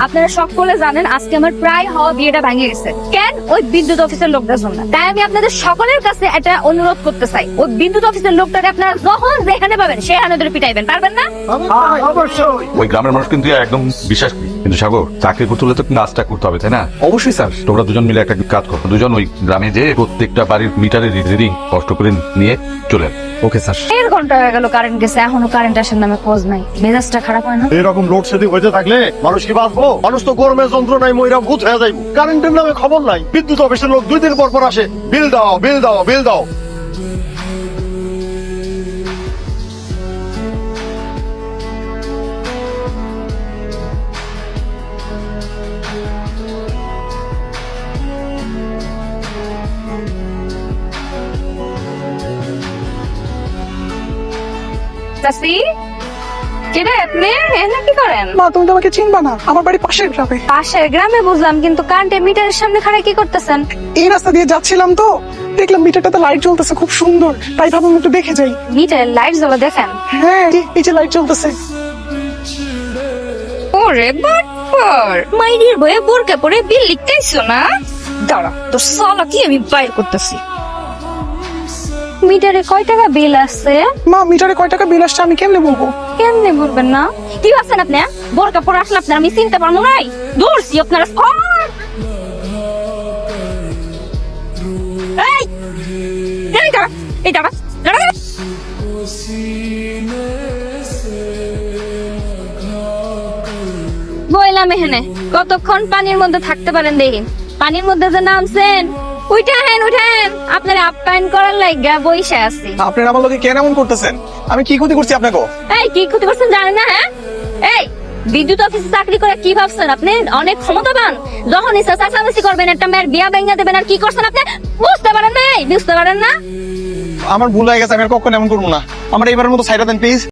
আপনারা সকলে জানেন আজকে আমার প্রায় হওয়া বিয়েটা ভেঙে গেছে। কেন? ওই বিদ্যুৎ অফিসের লোকটার জন্য। তাই আমি আপনাদের সকলের কাছে একটা অনুরোধ করতে চাই। ওই বিদ্যুৎ অফিসের লোকটাকে আপনারা যখন যেখানে পাবেন সেখানে ধরে পিটাইবেন। পারবেন না? অবশ্যই। ওই গ্রামের মানুষ কিন্তু একদম বিশ্বাস করি। কিন্তু সাগর চাকরি করতে হলে তো কাজটা করতে হবে তাই না? অবশ্যই স্যার। তোমরা দুজন মিলে একটা কাজ করো। দুজন ওই গ্রামে যে প্রত্যেকটা বাড়ির মিটারের রিডিং কষ্ট করে নিয়ে চলে। ওকে স্যার দেড় ঘণ্টা হয়ে গেল কারেন্ট গেছে এখনও কারেন্ট আসার নামে খোঁজ নাই। মেজাজটা খারাপ হয় না? এরকম লোডশেডিং হইতে থাকলে মানুষ কি বাঁচবো? মানুষ তো গরমে যন্ত্রণায় ময়রা ভূত হয়ে যাইব। কারেন্টের নামে খবর নাই। বিদ্যুৎ অফিসের লোক দুই দিন পর পর আসে বিল দাও বিল দাও বিল দাও। কিরে আপনি? এখানে কি করেন? মা তুমি তো আমাকে চিনবা না। আমার বাড়ি পাশের গ্রামে। পাশের গ্রামে বুঝলাম কিন্তু মিটারের সামনে খাড়া কি করতেছেন? এই রাস্তা দিয়ে যাচ্ছিলাম তো। দেখলাম মিটারটাতে লাইট জ্বলতেছে খুব সুন্দর। তাই ভাবলাম একটু দেখে যাই। মিটারের লাইট জ্বলা দেখেন? হ্যাঁ এই- যে লাইট জ্বলতেছে। ওরে বাটপার মাইরির বয়ে বোরকা পরে বিল লিখতেইছো না? দাঁড়া তোর সালা কি আমি বাইর করতেছি? মিটারে কয় টাকা বিল আছে মা মিটারে কয় টাকা বিল আসছে আমি কেমনে বলব? কেমনে বলবেন না? কি আছেন আপনি হ্যাঁ? বোরকা পরে আসলে আপনার আমি চিনতে পারব নাই। দৌড়ছি আপনারা বইলাম এখানে কতক্ষণ পানির মধ্যে থাকতে পারেন দেখি। পানির মধ্যে যে নামছেন উঠেন উঠেন। আপনার আপ্যায়ন করার লাগা বইসা আছি। আপনার আমার লোকে কেন এমন করতেছেন? আমি কি ক্ষতি করছি আপনাকে? এই কি ক্ষতি করছেন জানেন না হ্যাঁ? এই বিদ্যুৎ অফিসে চাকরি করে কি ভাবছেন আপনি? অনেক ক্ষমতাবান। যখন ইচ্ছা চাচামেচি করবেন একটা মেয়ের বিয়া ভেঙে দেবেন আর কি করছেন আপনি? বুঝতে পারেন না এই বুঝতে পারেন না? আমার ভুল হয়ে গেছে আমি আর কখনো এমন করব না। আমার এবারের মতো সাইডা দেন প্লিজ